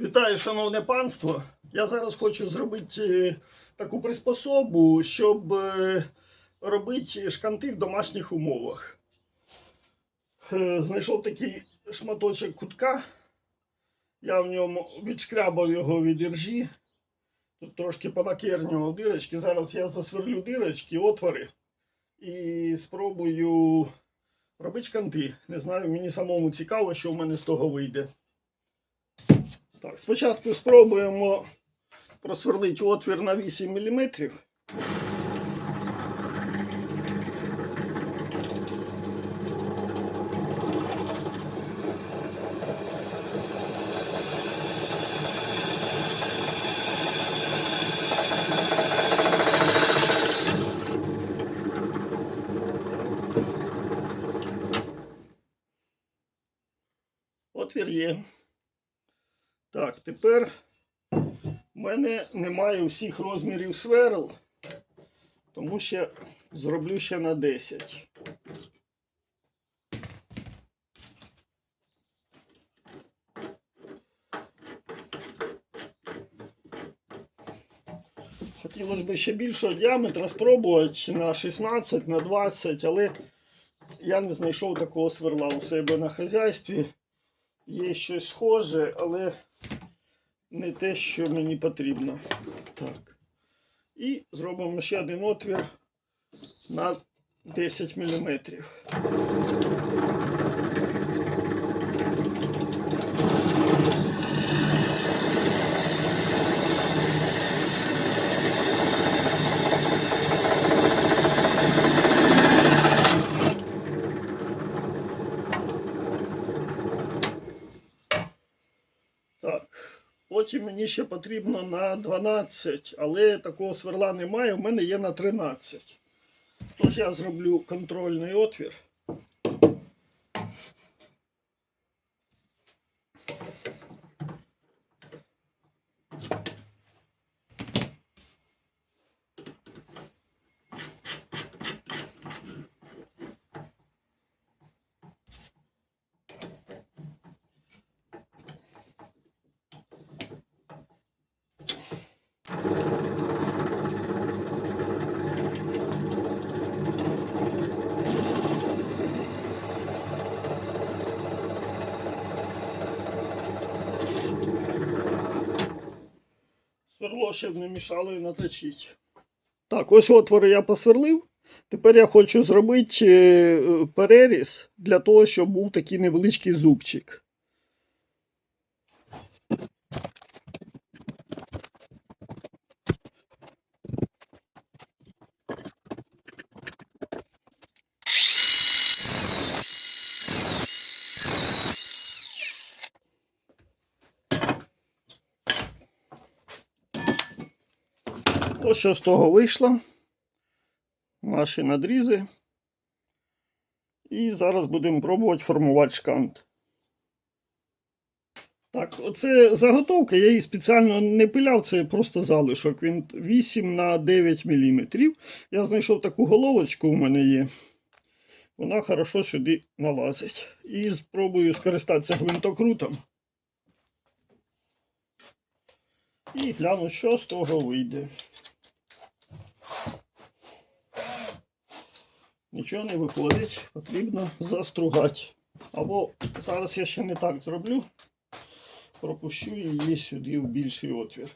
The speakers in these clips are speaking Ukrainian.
Вітаю, шановне панство. Я зараз хочу зробити е, таку приспособу, щоб е, робити шканти в домашніх умовах. Е, Знайшов такий шматочок кутка. Я в ньому відшкрябав його від іржі. Тут трошки понакернював дирочки. Зараз я засверлю дирочки, отвори і спробую робити шканти. Не знаю, мені самому цікаво, що в мене з того вийде. Так, спочатку спробуємо просверлити отвір на 8 мм. Отвір є. Так, тепер в мене немає всіх розмірів сверл, тому що зроблю ще на 10. Хотілося б ще більшого діаметра спробувати на 16, на 20, але я не знайшов такого сверла у себе на хазяйстві. Є щось схоже, але не те, що мені потрібно. Так. І зробимо ще один отвір на 10 мм. Так. Потім мені ще потрібно на 12, але такого сверла немає, в мене є на 13. Тож я зроблю контрольний отвір. Сверло щоб не мішало і наточить. Так, ось отвори я посверлив. Тепер я хочу зробити е, переріз для того, щоб був такий невеличкий зубчик. Ось що з того вийшло. Наші надрізи. І зараз будемо пробувати формувати шкант. Так, оце заготовка, я її спеціально не пиляв, це просто залишок. Він 8 на 9 мм. Я знайшов таку головочку, у мене є. Вона хорошо сюди налазить. І спробую скористатися гвинтокрутом. І гляну, що з того вийде. Нічого не виходить, потрібно застругати. Або зараз я ще не так зроблю. Пропущу її сюди в більший отвір.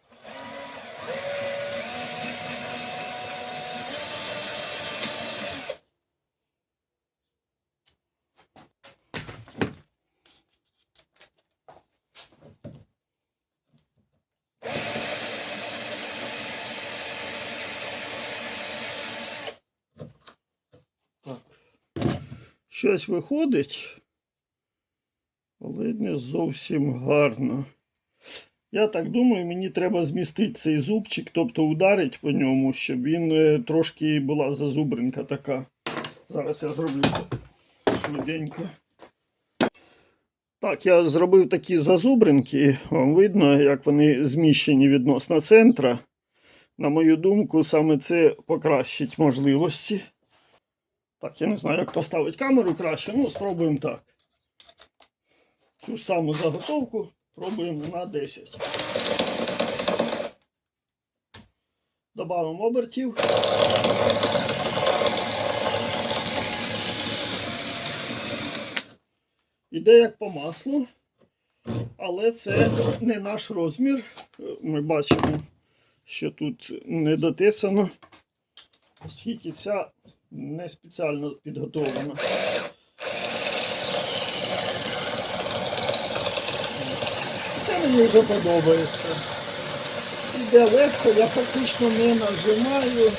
Щось виходить, але не зовсім гарно. Я так думаю, мені треба змістити цей зубчик, тобто ударити по ньому, щоб він е, трошки була зазубринка така. Зараз я зроблю це швиденько. Так, я зробив такі зазубринки. Вам видно, як вони зміщені відносно центра. На мою думку, саме це покращить можливості. Так, я не знаю, як поставити камеру краще. Ну, спробуємо так. Цю ж саму заготовку Пробуємо на 10. Добавимо обертів. Іде як по маслу, але це не наш розмір. Ми бачимо, що тут не дотисано, оскільки ця не спеціально підготовлена. Це мені вже подобається. Іде легко, я фактично не нажимаю.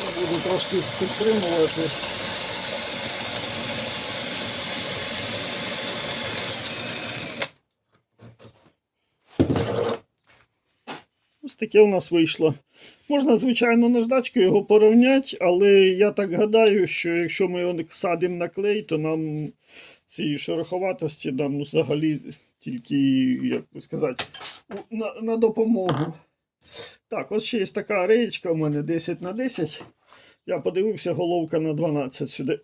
Я буду трошки підтримувати. Таке у нас вийшло. Можна, звичайно, наждачкою його порівняти, але я так гадаю, що якщо ми його садимо на клей, то нам цієї шероховатості нам взагалі тільки, як би сказати, на, на допомогу. Так, ось ще є така реєчка у мене 10 на 10. Я подивився, головка на 12 сюди.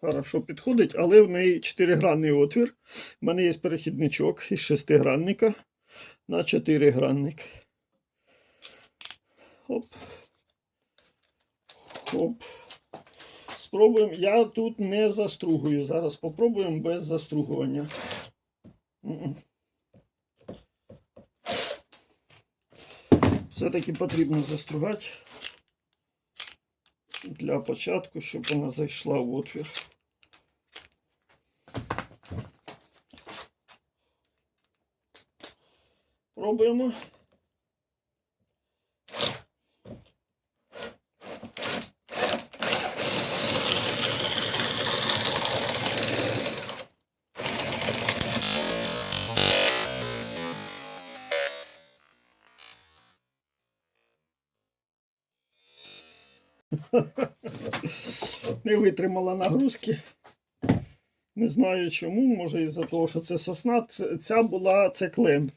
Хорошо підходить, але в неї 4-гранний отвір. У мене є перехідничок із шестигранника на 4 гранник. Оп. Оп. Спробуємо. Я тут не застругую. Зараз спробуємо без застругування. Все-таки потрібно застругати для початку, щоб вона зайшла в отвір. Пробуємо. Не витримала нагрузки. Не знаю чому, може із-за того, що це сосна. Ця була це клен.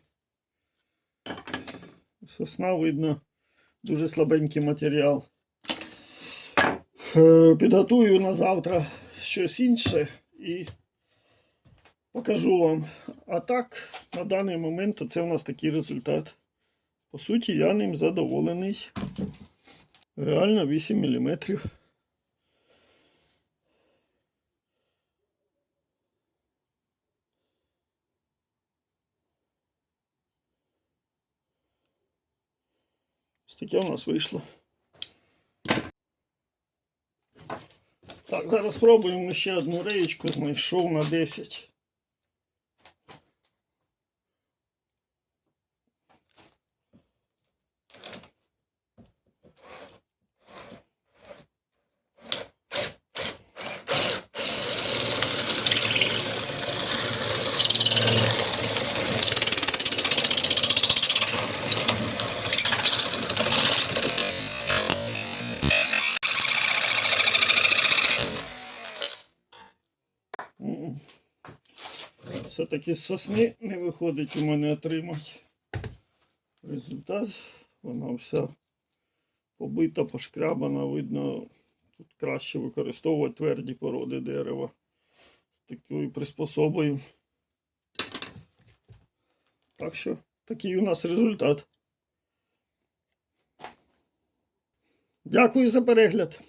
Сосна, видно, дуже слабенький матеріал. Е, Підготую на завтра щось інше і покажу вам. А так, на даний момент це у нас такий результат. По суті, я ним задоволений. Реально 8 мм. Ось таке у нас вийшло. Так, зараз спробуємо ще одну реєчку, знайшов на 10. Все-таки з сосни не виходить у мене отримати. Результат. Вона вся побита, пошкрябана, видно, тут краще використовувати тверді породи дерева з такою приспособою. Так що такий у нас результат. Дякую за перегляд.